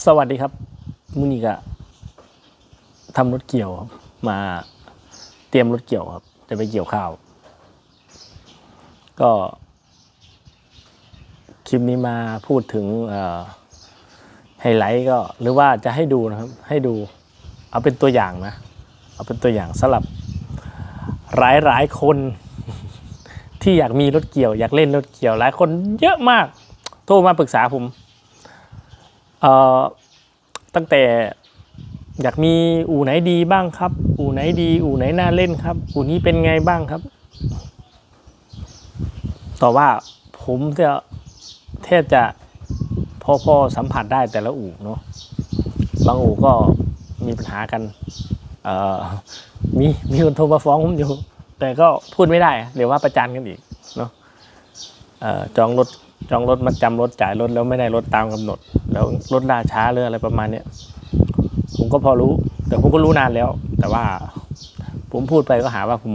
สวัสดีครับมุนิกะทำรถเกี่ยวครับมาเตรียมรถเกี่ยวครับ จะไปเกี่ยวข้าว ก็ คลิปนี้มาพูดถึงไฮไลท์ก็หรือว่าจะให้ดูนะครับ ให้ดู เอาเป็นตัวอย่างนะ เอาเป็นตัวอย่างสำหรับหลายหลายๆคน ที่อยากมีรถเกี่ยว อยากเล่นรถเกี่ยว หลายคนเยอะมาก โทรมาปรึกษาผม เอ่อตั้งแต่อยากมีอู่ไหนดีบ้างครับ อู่ไหนดี อู่ไหนน่าเล่นครับ อู่นี้เป็นไงบ้างครับ ต่อว่าผมจะแทบจะพอพอสัมผัสได้แต่ละอู่เนาะบางอู่ก็มีปัญหากันเอ่อมีมีคนโทรมาฟ้องผมอยู่ แต่ก็พูดไม่ได้ เดี๋ยวว่าประจานกันอีกเนาะจองรถ จองรถมาจำรถจ่ายรถแล้วไม่ได้รถตามกำหนด แล้วรถล่าช้าหรืออะไรประมาณเนี้ยผมก็พอรู้ แต่ผมก็รู้นานแล้ว แต่ว่าผมพูดไปก็หาว่าผม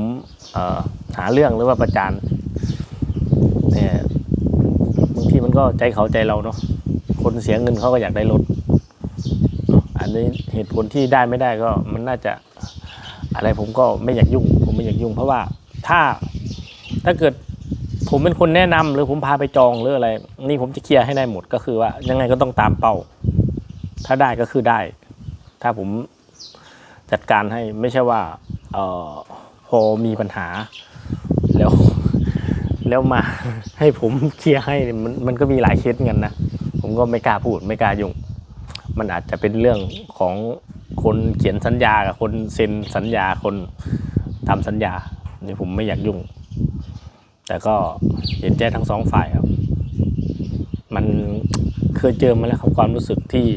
เออหาเรื่องหรือว่าประจานแต่ยบางทีมันก็ใจเขาใจเราเนาะคนเสียเงินเขาก็อยากได้รถอันนี้เหตุผลที่ได้ไม่ได้ก็มันน่าจะอะไรผมก็ไม่อยากยุ่ง ผมไม่อยากยุ่ง เพราะว่าถ้าถ้าเกิด ผมเป็นคนแนะนำหรือผมพาไปจองหรืออะไร นี่ผมจะเคลียร์ให้ได้หมดก็คือว่า ยังไงก็ต้องตามเป้า ถ้าได้ก็คือได้ ถ้าผมจัดการให้ไม่ใช่ว่าเออพอมีปัญหา แล้วแล้วมาให้ผมเคลียร์ให้มันมันก็มีหลายเคสกันนะผมก็ไม่กล้าพูดไม่กล้ายุ่ง มันอาจจะเป็นเรื่องของคนเขียนสัญญากับคนเซ็นสัญญาคนทำสัญญานี่ผมไม่อยากยุ่ง แต่ก็เห็นใจทั้งสองฝ่ายครับ มันเคยเจอมาแล้วครับความรู้สึกที่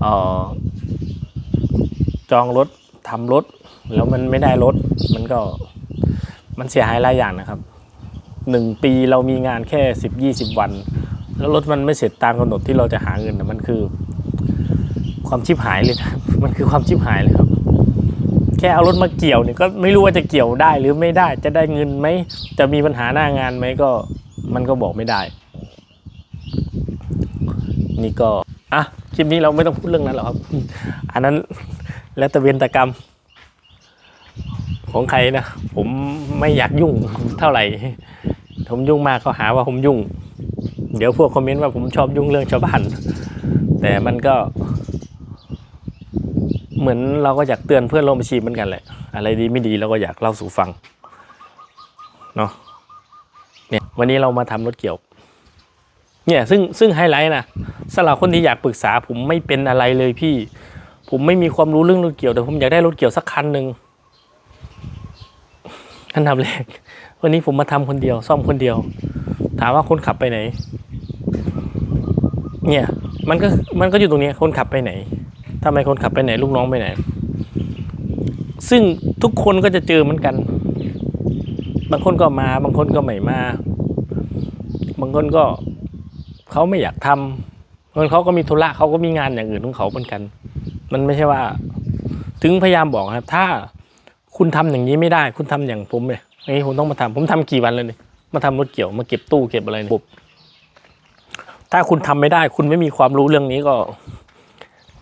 เออจองรถทำรถ แล้วมันไม่ได้รถ มันก็มันเสียหายหลายอย่างนะครับหนึ่งปีเรามีงานแค่สิบยี่สิบวัน แล้วรถมันไม่เสร็จตามกำหนดที่เราจะหาเงินนะมันคือ ความชิบหายเลยนะมันคือความชิบหายเลยครับ แค่เอารถมาเกี่ยวเนี่ยก็ไม่รู้ว่าจะเกี่ยวได้หรือไม่ได้จะได้เงินไหมจะมีปัญหาหน้างานไหมก็มันก็บอกไม่ได้ นี่ก็อะคลิปนี้เราไม่ต้องพูดเรื่องนั้นหรอกครับ อันนั้นแล้วแต่เวรตกรรม ของใครนะผมไม่อยากยุ่งเท่าไหร่ ผมยุ่งมากเขาหาว่าผมยุ่ง เดี๋ยวพวกคอมเมนต์ว่าผมชอบยุ่งเรื่องชาวบ้านแต่มันก็ เหมือนเราก็อยากเตือนเพื่อนร่วมอาชีพเหมือนกันแหละ อะไรดีไม่ดีเราก็อยากเล่าสู่ฟังเนาะเนี่ยวันนี้เรามาทำรถเกี่ยว เนี่ยซึ่งซึ่งไฮไลท์นะสำหรับคนที่อยากปรึกษาผมไม่เป็นอะไรเลยพี่ ผมไม่มีความรู้เรื่องรถเกี่ยวแต่ผมอยากได้รถเกี่ยวสักคันหนึ่งอันดับแรกวันนี้ผมมาทำคนเดียว ซ่อมคนเดียว ถามว่าคนขับไปไหน เนี่ย มันก็มันก็อยู่ตรงนี้คนขับไปไหน ทำไมคนขับไปไหนลูกน้องไปไหน ซึ่งทุกคนก็จะเจอเหมือนกัน บางคนก็มา บางคนก็ไม่มา บางคนก็เขาไม่อยากทำบางคนเขาก็มีธุระเขาก็มีงานอย่างอื่นของเขาเหมือนกัน มันไม่ใช่ว่า ถึงพยายามบอกครับ ถ้าคุณทำอย่างนี้ไม่ได้ คุณทำอย่างผมเลยไอ้ผมต้องมาทำผมทำกี่วันเลยเนี่ยมาทำรถเกี่ยวมาเก็บตู้เก็บอะไรเนี่บุบถ้าคุณทำไม่ได้ คุณไม่มีความรู้เรื่องนี้ก็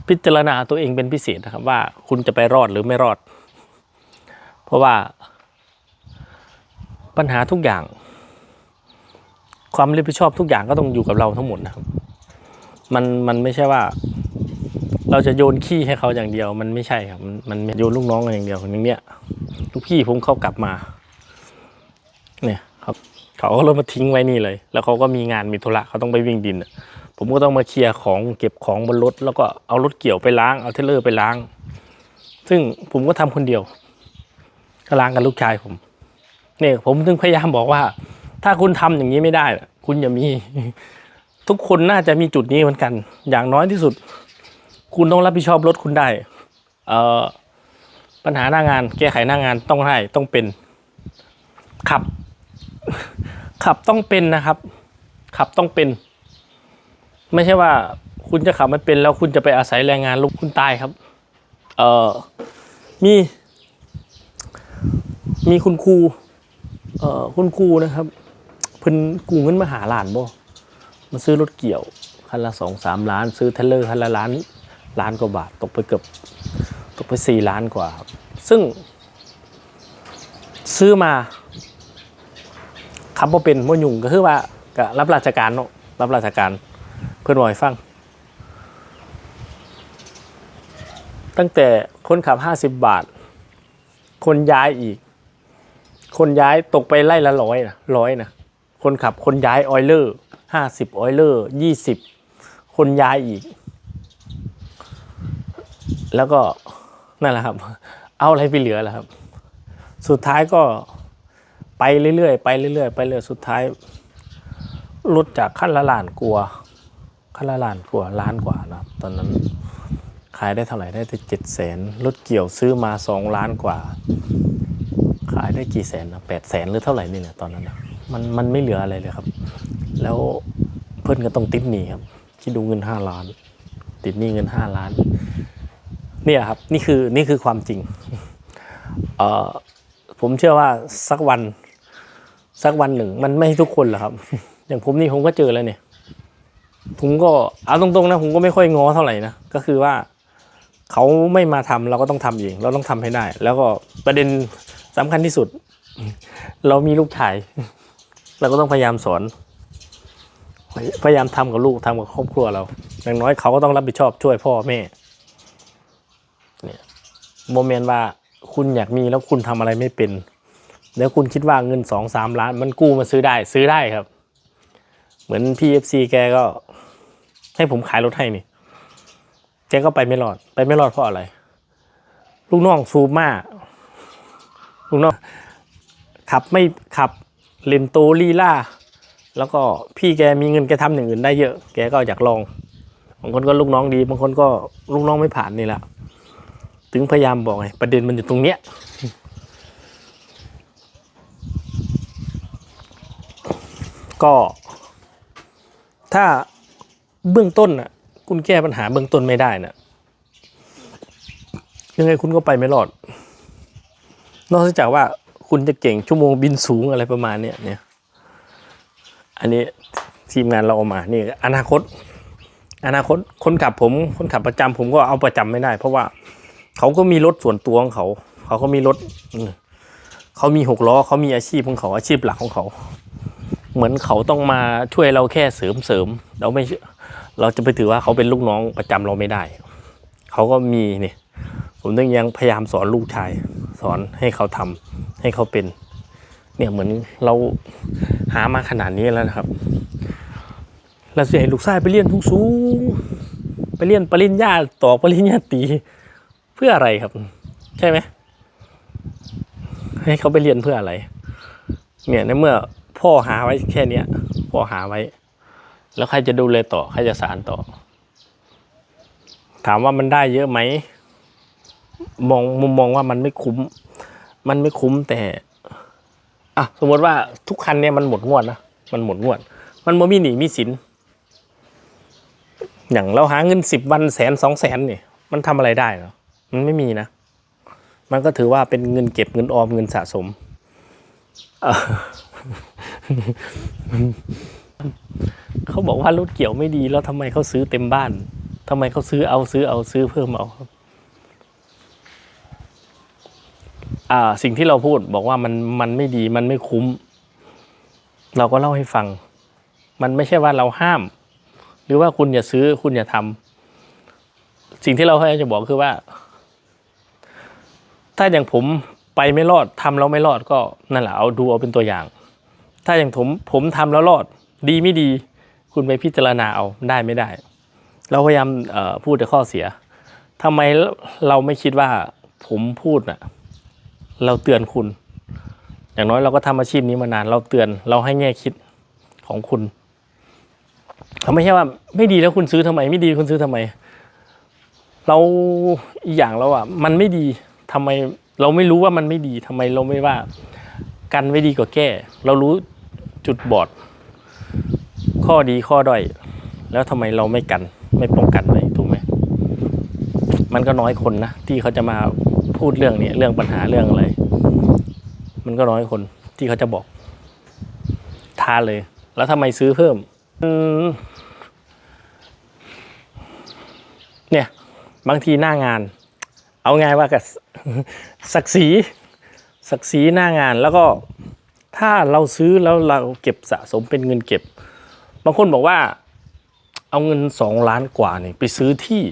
พิจารณาตัวเองเป็นพิเศษนะครับ ว่าคุณจะไปรอดหรือไม่รอด เพราะว่าปัญหาทุกอย่าง ความรับผิดชอบทุกอย่างก็ต้องอยู่กับเราทั้งหมดนะครับ มันมันไม่ใช่ว่า เราจะโยนขี้ให้เขาอย่างเดียว มันไม่ใช่ครับ มันมันโยนลูกน้องกันอย่างเดียวอย่างเนี้ยลูกพี่ผมเขากลับมา เนี่ยครับ เขาก็รถมาทิ้งไว้นี่เลย แล้วเขาก็มีงานมีธุระเขาต้องไปวิ่งดินอะ ผมก็ต้องมาเคลียร์ของเก็บของบนรถ แล้วก็เอารถเกี่ยวไปล้างเอาเทเลอร์ไปล้าง ซึ่งผมก็ทำคนเดียวก็ล้างกับลูกชายผมเนี่ยผมถึงพยายามบอกว่า ถ้าคุณทำอย่างนี้ไม่ได้ คุณอย่ามี ทุกคนน่าจะมีจุดนี้เหมือนกัน อย่างน้อยที่สุด คุณต้องรับผิดชอบรถคุณได้เอ่อปัญหาหน้างาน แก้ไขหน้างานต้องได้ต้องเป็น ขับ ขับต้องเป็นนะครับ ขับต้องเป็น ไม่ใช่ว่าคุณจะขับไม่เป็นแล้วคุณจะไปอาศัยแรงงานลูกคุณตายครับ เออมี มีคุณครูเออคุณครูนะครับเพิ่นกู้เงินมาหาหลานบ่มาซื้อรถเกี่ยวคันละสองสามล้าน ซื้อเทเลอร์คันละล้านล้านกว่าบาท ตกไปเกือบตกไปสี่ล้านกว่าครับซึ่ง ซื้อมาคำว่าเป็นมยุ่งก็คือว่าก็รับราชการเนาะรับราชการ พื่อนบอยฟัง ตั้งแต่คนขับห้าสิบบาท คนย้ายอีก คนย้ายตกไปไล่ละร้อยนะร้อยนะคนขับคนย้ายออยเลอร์ห้าสิบออยเลอร์ยี่สิบคนย้ายอีก แล้วก็นั่นแหละครับ เอาอะไรไปเหลือล่ะครับ สุดท้ายก็ไปเรื่อยๆไปเรื่อยๆไปเรื่อยสุดท้ายลดจากขั้นละล้านกลัวา ขั้นละล้านกลัวาล้านกว่านะครับ ตอนนั้นขายได้เท่าไหร่ได้แต่เจ็ดแสนรถเกี่ยวซื้อมาสองล้านกว่า ขายได้กี่แสนนะแปดแสนหรือเท่าไหร่นี่เนี่ยตอนนั้นนะมันมันไม่เหลืออะไรเลยครับ แล้วเพื่อนก็ต้องติดหนี้ครับคิดดูเงินห้าล้าน ติดหนี้เงินห้าล้าน เนี่ยครับนี่คือนี่คือความจริงเอ่อผมเชื่อว่าสักวันสักวันหนึ่งมันไม่ทุกคนหรอกครับ อย่างผมนี่ผมก็เจอแล้วเนี่ย ผมก็เอาตรงๆนะผมก็ไม่ค่อยง้อเท่าไหร่นะก็คือว่าเขาไม่มาทำเราก็ต้องทำเองเราต้องทำให้ได้ แล้วก็ประเด็นสำคัญที่สุด เรามีลูกชาย เราก็ต้องพยายามสอน พยายามทำกับลูกทำกับครอบครัวเรา อย่างน้อยเขาก็ต้องรับผิดชอบช่วยพ่อแม่เนี่ยโมเมนต์ว่าคุณอยากมีแล้วคุณทำอะไรไม่เป็นแล้วคุณคิดว่าเงินสองสามล้าน มันกู้มาซื้อได้ซื้อได้ครับ เหมือนพีเอฟซีแกก็ ให้ผมขายรถให้นี่แกก็ไปไม่รอด ไปไม่รอดเพราะอะไร ลูกน้องซูมาลูกน้องขับไม่ขับเลนโตลีล่า แล้วก็พี่แกมีเงินแกทำอย่างอื่นได้เยอะ แกก็อยากลองบางคนก็ลูกน้องดีบางคนก็ลูกน้องไม่ผ่านนี่แหละถึงพยายามบอกไงประเด็นมันอยู่ตรงเนี้ยก็ถ้า เบื้องต้นน่ะ คุณแก้ปัญหาเบื้องต้นไม่ได้น่ะ ยังไงคุณก็ไปไม่รอด นอกจากว่าคุณจะเก่งชั่วโมงบินสูงอะไรประมาณเนี้ยเนี่ย อันนี้ทีมงานเราเอามา นี่ อนาคต อนาคตคนขับผม คนขับประจำผมก็เอาประจำไม่ได้ เพราะว่าเขาก็มีรถส่วนตัวของเขา เขาก็มีรถเขามีหกล้อเขามีอาชีพของเขาอาชีพหลักของเขา เหมือนเขาต้องมาช่วยเราแค่เสริมเสริมเราไม่ เราจะไปถือว่าเขาเป็นลูกน้องประจำเราไม่ได้ เขาก็มีนี่ผมต้องยังพยายามสอนลูกชาย สอนให้เขาทำให้เขาเป็น เนี่ยเหมือนเราหามาขนาดนี้แล้วนะครับเราจะให้ลูกชายไปเรียนทุกสูงไปเรียนปริญญาต่อปริญญาตรีเพื่ออะไรครับ ใช่ไหมให้เขาไปเรียนเพื่ออะไร เนี่ยในเมื่อพ่อหาไว้แค่เนี้ยพ่อหาไว้ แล้วใครจะดูแลต่อ ใครจะสารต่อ ถามว่ามันได้เยอะไหม มองมุมมองว่ามันไม่คุ้ม มันไม่คุ้มแต่อะสมมติว่าทุกคันเนี่ยมันหมดงวดนะมันหมดงวด มันบ่มีหนีมีสิน อย่างเราหาเงินสิบวันแสนสองแสนเนี่ยมันทำอะไรได้หรอมันไม่มีนะ มันก็ถือว่าเป็นเงินเก็บเงินออมเงินสะสม เขาบอกว่ารถเกี่ยวไม่ดีแล้วทำไมเขาซื้อเต็มบ้านทำไมเขาซื้อเอาซื้อเอาซื้อเพิ่มเอาครับอ่าสิ่งที่เราพูดบอกว่ามันมันไม่ดีมันไม่คุ้ม เราก็เล่าให้ฟัง มันไม่ใช่ว่าเราห้าม หรือว่าคุณอย่าซื้อคุณอย่าทำสิ่งที่เราพยายามจะบอกคือว่า ถ้าอย่างผมไปไม่รอดทำแล้วไม่รอดก็นั่นแหละเอาดูเอาเป็นตัวอย่าง ถ้าอย่างผมผมทำแล้วรอด ดีไม่ดี คุณไปพิจารณาเอาได้ไม่ได้ เราพยายามพูดแต่ข้อเสียทำไมเราไม่คิดว่าผมพูดน่ะเราเตือนคุณ อย่างน้อยเราก็ทำอาชีพนี้มานาน เราเตือนเราให้แง่คิดของคุณเขาไม่ใช่ว่าไม่ดีแล้วคุณซื้อทำไม ไม่ดีคุณซื้อทำไม เราอีกอย่างเราอะ มันไม่ดีทำไมเราไม่รู้ว่ามันไม่ดีทำไมเราไม่ว่า กันไว้ดีกว่าแก้ เรารู้จุดบอด ข้อดีข้อด้อย แล้วทำไมเราไม่กัน ไม่ป้องกันเลยถูกไหมมันก็น้อยคนนะที่เขาจะมาพูดเรื่องนี้เรื่องปัญหาเรื่องอะไร มันก็น้อยคนที่เขาจะบอกท้าเลย แล้วทำไมซื้อเพิ่มอืมบางทีหน้างาน เอาไงว่ากับศักดิ์ศรีศักดิ์ศรีหน้างานแล้วก็ถ้าเราซื้อแล้วเราเก็บสะสมเป็นเงินเก็บางคนบอกว่า เอาเงินสองล้านกว่าเนี่ยไปซื้อที่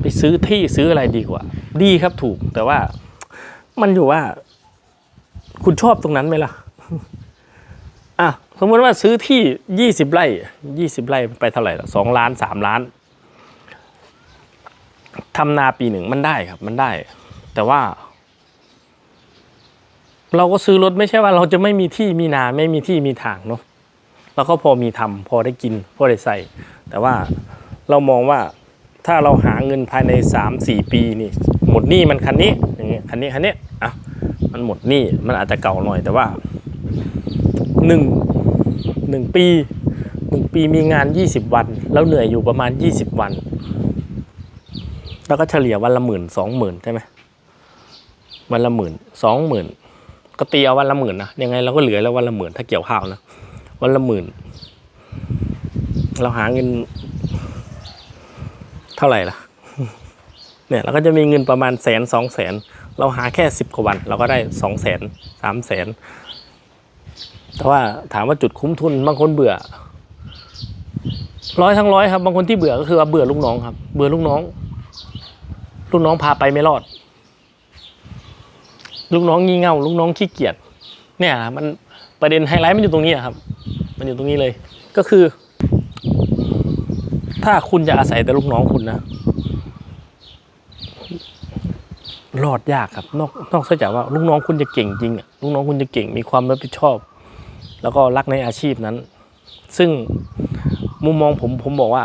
ไปซื้อที่ซื้ออะไรดีกว่า ดีครับถูกแต่ว่ามันอยู่ว่า คุณชอบตรงนั้นไหมล่ะอะสมมติว่าซื้อที่ยี่สิบไร่ยี่สิบไร่ไปเท่าไหร่ละสองล้านสามล้านทำนาปีหนึ่งมันได้ครับ มันได้ แต่ว่า เราก็ซื้อรถไม่ใช่ว่า เราจะไม่มีที่มีนาไม่มีที่มีทางเนาะ เราก็พอมีทำพอได้กินพอได้ใส่ แต่ว่าเรามองว่าถ้าเราหาเงินภายในสามสี่ปีนี่ หมดหนี้มันคันนี้อย่างเงี้ยคันนี้คันนี้อะมันหมดหนี้มันอาจจะเก่าหน่อยแต่ว่าหนึ่งหนึ่งปีหนึ่งปีมีงานยี่สิบวัน แล้วเหนื่อยอยู่ประมาณยี่สิบวัน แล้วก็เฉลี่ยวันละหมื่นสองหมื่นใช่ไหมวันละหมื่นสองหมื่นก็ตีเอาวันละหมื่นนะยังไงเราก็เหลือแล้ววันละหมื่นถ้าเกี่ยวข้าวนะ วันละหมื่น เราหาเงิน เท่าไหร่ล่ะ เนี่ยเราก็จะมีเงินประมาณแสนสองแสน เราหาแค่สิบกว่าวัน เราก็ได้สองแสนสามแสน แต่ว่าถามว่าจุดคุ้มทุนบางคนเบื่อ ร้อยทั้งร้อยครับ บางคนที่เบื่อก็คือว่าเบื่อลูกน้องครับ เบื่อลูกน้อง ลูกน้องพาไปไม่รอด ลูกน้องงี่เง่า ลูกน้องขี้เกียจ เนี่ยมัน ประเด็นไฮไลท์มันอยู่ตรงนี้อะครับ มันอยู่ตรงนี้เลย ก็คือ ถ้าคุณจะอาศัยแต่ลูกน้องคุณนะรอดยากครับ นอกนอกจากว่าลูกน้องคุณจะเก่งจริงอะลูกน้องคุณจะเก่งมีความรับผิดชอบ แล้วก็รักในอาชีพนั้น ซึ่งมุมมองผมผมบอกว่า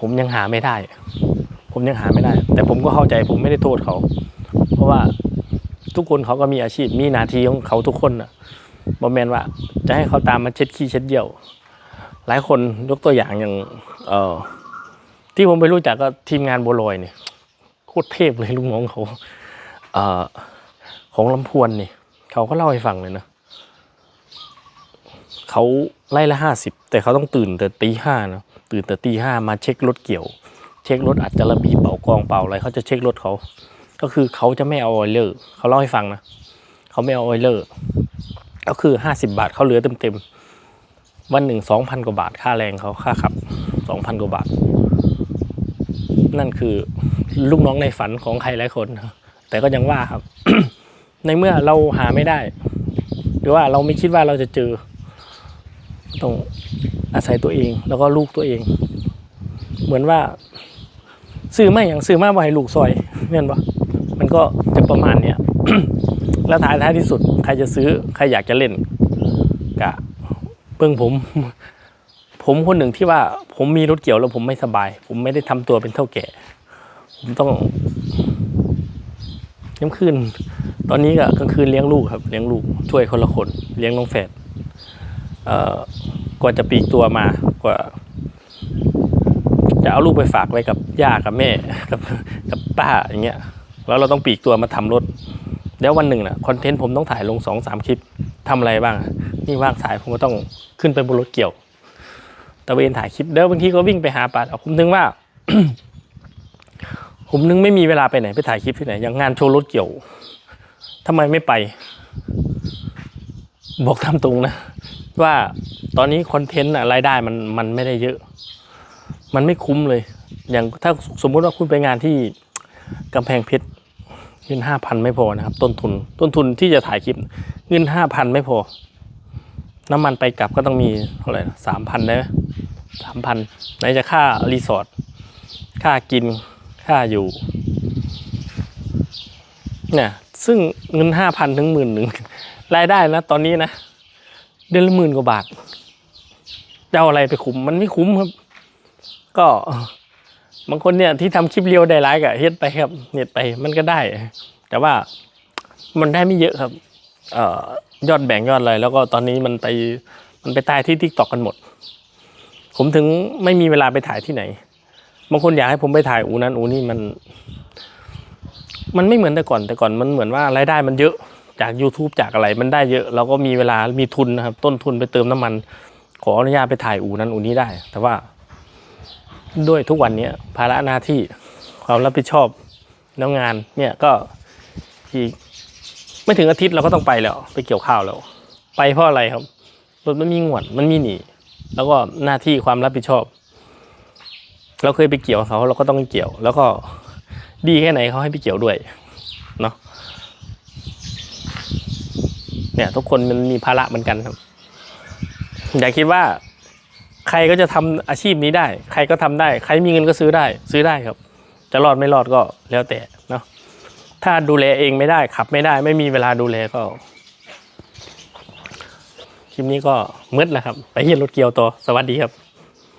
ผมยังหาไม่ได้ ผมยังหาไม่ได้ แต่ผมก็เข้าใจผมไม่ได้โทษเขา เพราะว่าทุกคนเขาก็มีอาชีพมีหน้าที่ของเขาทุกคนนะ บอแมนว่าจะให้เขาตามมาเช็ดขี้เช็ดเยี่ยว หลายคนยกตัวอย่างอย่างเออที่ผมไปรู้จักก็ทีมงานบัวลอยเนี่ยโคตรเทพเลยลูกน้องเขาเออของลำพวนนี่เขาก็เล่าให้ฟังเลยนะเขาไล่ละห้าสิบแต่เขาต้องตื่นแต่ตีห้านะตื่นแต่ตีห้ามาเช็ครถเกี่ยว เช็ครถอัดจระบีเป่ากองเป่าอะไรเขาจะเช็ครถเขา ก็คือเขาจะไม่เอาออยเลอร์เขาเล่าให้ฟังนะเขาไม่เอาออยเลอร์ ก็คือห้าสิบาทเขาเหลือเต็มๆ วันหนึ่งสองพันกว่าบาทค่าแรงเขาค่าขับสองพันกว่าบาท นั่นคือลูกน้องในฝันของใครหลายคน แต่ก็ยังว่าครับ ในเมื่อเราหาไม่ได้ หรือว่าเราไม่คิดว่าเราจะเจอต้องอาศัยตัวเอง แล้วก็ลูกตัวเอง เหมือนว่าซื้อมาอย่างซื้อมาบ่ให้ลูกซอยเงี้ยปะมันก็จะประมาณเนี้ย แล้วท้ายท้ายที่สุด ใครจะซื้อใครอยากจะเล่นกะเบิ่งผม ผมคนหนึ่งที่ว่าผมมีรถเกี่ยวแล้วผมไม่สบาย ผมไม่ได้ทำตัวเป็นเท่าแก่ ผมต้องย้ำคืนตอนนี้ก็กลางคืนเลี้ยงลูกครับ เลี้ยงลูกช่วยคนละคน เลี้ยงน้องแฝดเอ่อกว่าจะปีกตัวมากว่า จะเอาลูกไปฝากไว้กับย่ากับแม่กับกับป้าอย่างเงี้ยแล้วเราต้องปีกตัวมาทำรถ แล้ววันหนึ่งนะคอนเทนต์ผมต้องถ่ายลงสองสามคลิปทำอะไรบ้าง นี่ว่างสายผมก็ต้องขึ้นไปบนรถเกี่ยวตะเวนถ่ายคลิปแล้วบางทีก็วิ่งไปหาปลาผมนึกว่า ผมนึงไม่มีเวลาไปไหนไปถ่ายคลิปที่ไหนอย่างงานโชว์รถเกี่ยวทำไมไม่ไป บอกตามตรงนะ ว่าตอนนี้คอนเทนต์อะรายได้มันมันไม่ได้เยอะ มันไม่คุ้มเลย อย่างถ้าสมมุติว่าคุณไปงานที่กำแพงเพชร เงินห้าพันไม่พอนะครับ ต้นทุนต้นทุนที่จะถ่ายคลิป เงินห้าพันไม่พอ น้ำมันไปกลับก็ต้องมีเท่าไหร่สามพันได้ไหมสามพันไหนจะค่ารีสอร์ทค่ากินค่าอยู่เนี่ยซึ่งเงินห้าพันถึงหมื่นหนึ่งรายได้นะ ตอนนี้นะ เดือนละหมื่นกว่าบาทจะเอาอะไรไปคุ้มมันไม่คุ้มครับ ก็ บางคนเนี่ยที่ทำคลิปเรียวได้ไลค์กับเฮ็ดไปครับเน็ตไปมันก็ได้ แต่ว่ามันได้ไม่เยอะครับเอ่อยอดแบ่งยอดอะไรแล้วก็ตอนนี้มันไปมันไปตายที่ทิกตอกกันหมด ผมถึงไม่มีเวลาไปถ่ายที่ไหน บางคนอยากให้ผมไปถ่ายอูนั้นอูนี่มัน มันไม่เหมือนแต่ก่อนแต่ก่อนมันเหมือนว่ารายได้มันเยอะจาก YouTube จากอะไรมันได้เยอะเราก็มีเวลามีทุนนะครับ ต้นทุนไปเติมน้ำมัน ขออนุญาตไปถ่ายอูนั้นอูนี้ได้ แต่ว่า ด้วยทุกวันนี้ภาระหน้าที่ความรับผิดชอบแล้วงานเนี่ยก็อีกไม่ถึงอาทิตย์เราก็ต้องไปแล้ว ไปเกี่ยวข้าวแล้ว ไปเพราะอะไรครับรถมันมีงวดมันมีหนีแล้วก็หน้าที่ความรับผิดชอบ เราเคยไปเกี่ยวเขาเราก็ต้องเกี่ยว แล้วก็ดีแค่ไหนเขาให้ไปเกี่ยวด้วยเนาะเนี่ยทุกคนมันมีภาระเหมือนกันครับ อย่าคิดว่า ใครก็จะทำอาชีพนี้ได้ ใครก็ทำได้ ใครมีเงินก็ซื้อได้ ซื้อได้ครับ จะรอดไม่รอดก็แล้วแต่เนาะถ้าดูแลเองไม่ได้ขับไม่ได้ ไม่มีเวลาดูแลก็คลิปนี้ก็มืดแล้วครับ ไปเฮียนรถเกียวต่อสวัสดีครับ